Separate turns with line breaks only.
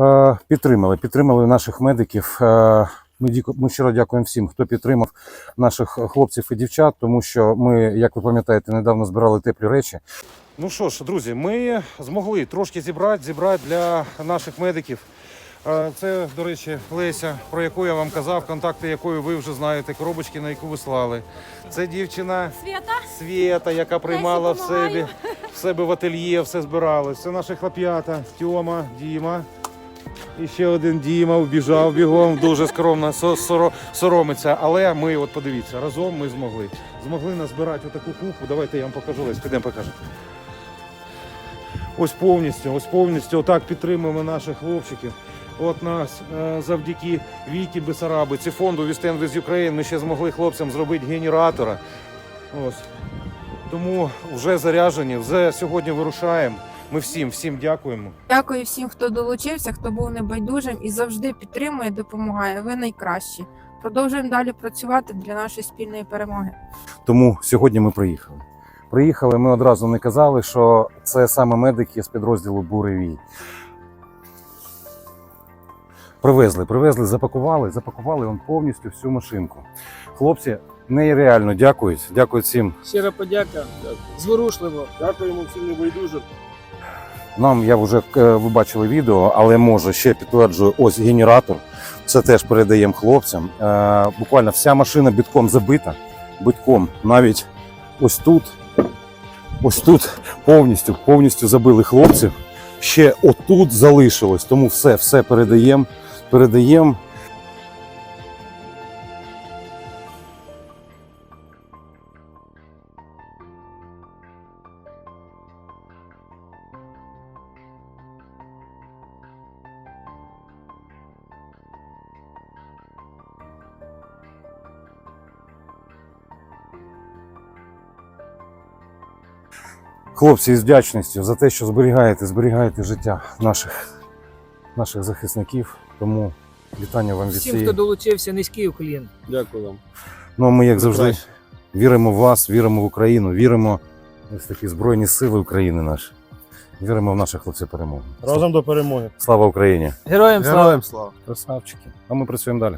Е, Підтримали, підтримали наших медиків. Е, Ми, щиро дякуємо всім, хто підтримав наших хлопців і дівчат, тому що ми, як ви пам'ятаєте, недавно збирали теплі речі. Ну що ж, друзі, ми змогли трошки зібрати, зібрати для наших медиків. Е, Це, до речі, Леся, про яку я вам казав, контакти якої ви вже знаєте, коробочки, на яку ви слали. Це дівчина
Свята,
Свєта, яка приймала в себе, в себе в ательє, все збиралось. Це наші хлоп'ята, Тьома, Діма. І ще один Діма вбіжав бігом, дуже скромно соромиться. Але ми, от подивіться, разом ми змогли. Змогли назбирати отаку купу. Давайте я вам покажу. Лесь, підемо покажемо. Ось повністю, ось повністю отак підтримуємо наших хлопчиків. От нас е, завдяки Віті Бесарабиці, фонду Вістен з Ukraine ми ще змогли хлопцям зробити генератора. Ось. Тому вже заряджені, вже сьогодні вирушаємо. Ми всім, всім дякуємо.
Дякую всім, хто долучився, хто був небайдужим і завжди підтримує, допомагає. Ви найкращі. Продовжуємо далі працювати для нашої спільної перемоги.
Тому сьогодні ми приїхали. Приїхали, ми одразу не казали, що це саме медики з підрозділу Буревій. Привезли, привезли, запакували, запакували он повністю всю машинку. Хлопці нереально дякують. Дякують всім.
Щира подяка. Зворушливо.
Дякуємо всім небайдужим.
Нам я вже е, ви бачили відео, але може ще підтверджую, ось генератор. Це теж передаємо хлопцям. Е, буквально вся машина бітком забита. Битком. Навіть ось тут, ось тут повністю, повністю забили хлопців. Ще отут залишилось. Тому все, все передаємо. Передаємо. Хлопці, із вдячністю за те, що зберігаєте, зберігаєте життя наших, наших захисників. Тому вітання вам від
Всім,
цієї.
хто долучився, низький уклін.
Дякую вам.
Ну а ми, як завжди, віримо в вас, віримо в Україну, віримо в ось такі збройні сили України наші. Віримо в наших хлопців перемоги.
Разом до перемоги.
Слава Україні!
Героям слава!
слава.
Красавчики. А ми працюємо далі.